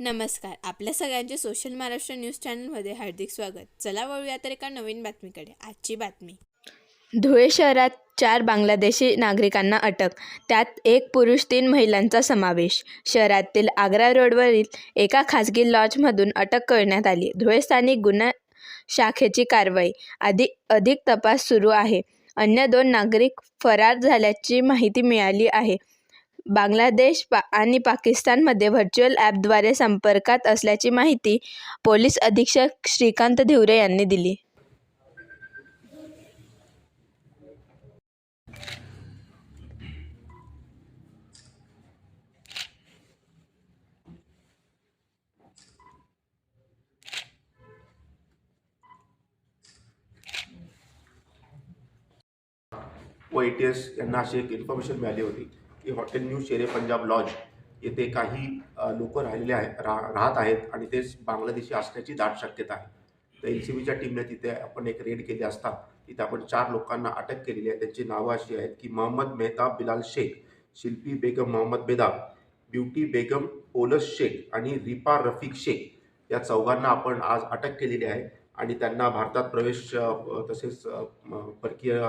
नमस्कार. आपल्या सगळ्यांचे सोशल महाराष्ट्र न्यूज चॅनलमध्ये हार्दिक स्वागत. चला वळूया तर एका नवीन बातमीकडे. आजची बातमी. धुळे शहरात चार बांगलादेशी नागरिकांना अटक. त्यात एक पुरुष तीन महिलांचा समावेश. शहरातील आग्रा रोडवरील एका खाजगी लॉजमधून अटक करण्यात आली. धुळे स्थानिक गुन्हा शाखेची कारवाई. अधिक अधिक तपास सुरू आहे. अन्य दोन नागरिक फरार झाल्याची माहिती मिळाली आहे. बांगलादेश पा आणि पाकिस्तानमध्ये व्हर्च्युअल ॲपद्वारे संपर्कात असल्याची माहिती पोलीस अधीक्षक श्रीकांत धिवरे यांनी दिली. व ए टी एस यांना अशी एक इन्फॉर्मेशन मिळाली होती. की हॉटेल न्यू शेरे पंजाब लॉज येथे काही लोक राहिलेले आहेत रा राहत आहेत आणि ते बांगलादेशी असण्याची दाट शक्यता आहे. तर एल सी बीच्या टीमने तिथे आपण एक रेड केली असता तिथे आपण चार लोकांना अटक केलेली आहे. त्यांची नावं अशी आहेत की मोहम्मद मेहताब बिलाल शेख शिल्पी बेगम मोहम्मद बेदाब ब्युटी बेगम ओलस शेख आणि रिपा रफिक शेख. या चौघांना आपण आज अटक केलेली आहे आणि त्यांना भारतात प्रवेश तसेच परकीय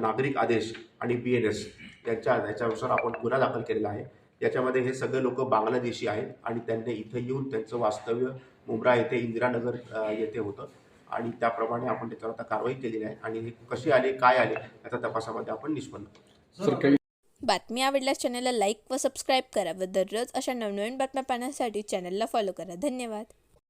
नागरिक आदेश आणि बी एन एस यांच्या ह्याच्यानुसार आपण गुन्हा दाखल केलेला आहे. याच्यामध्ये हे सगळे लोक बांगलादेशी आहेत आणि त्यांनी इथे येऊन त्यांचं वास्तव्य मुंब्रा येथे इंदिरानगर येथे होतं. आणि त्याप्रमाणे आपण त्याच्यावर आता कारवाई केलेली आहे. आणि हे कसे आले काय आले याचा तपासामध्ये आपण निष्पन्न सर काही बातमी आवडल्यास चॅनलला लाईक व सबस्क्राईब करा व दररोज अशा नवनवीन बातम्या पाहण्यासाठी चॅनलला फॉलो करा. धन्यवाद.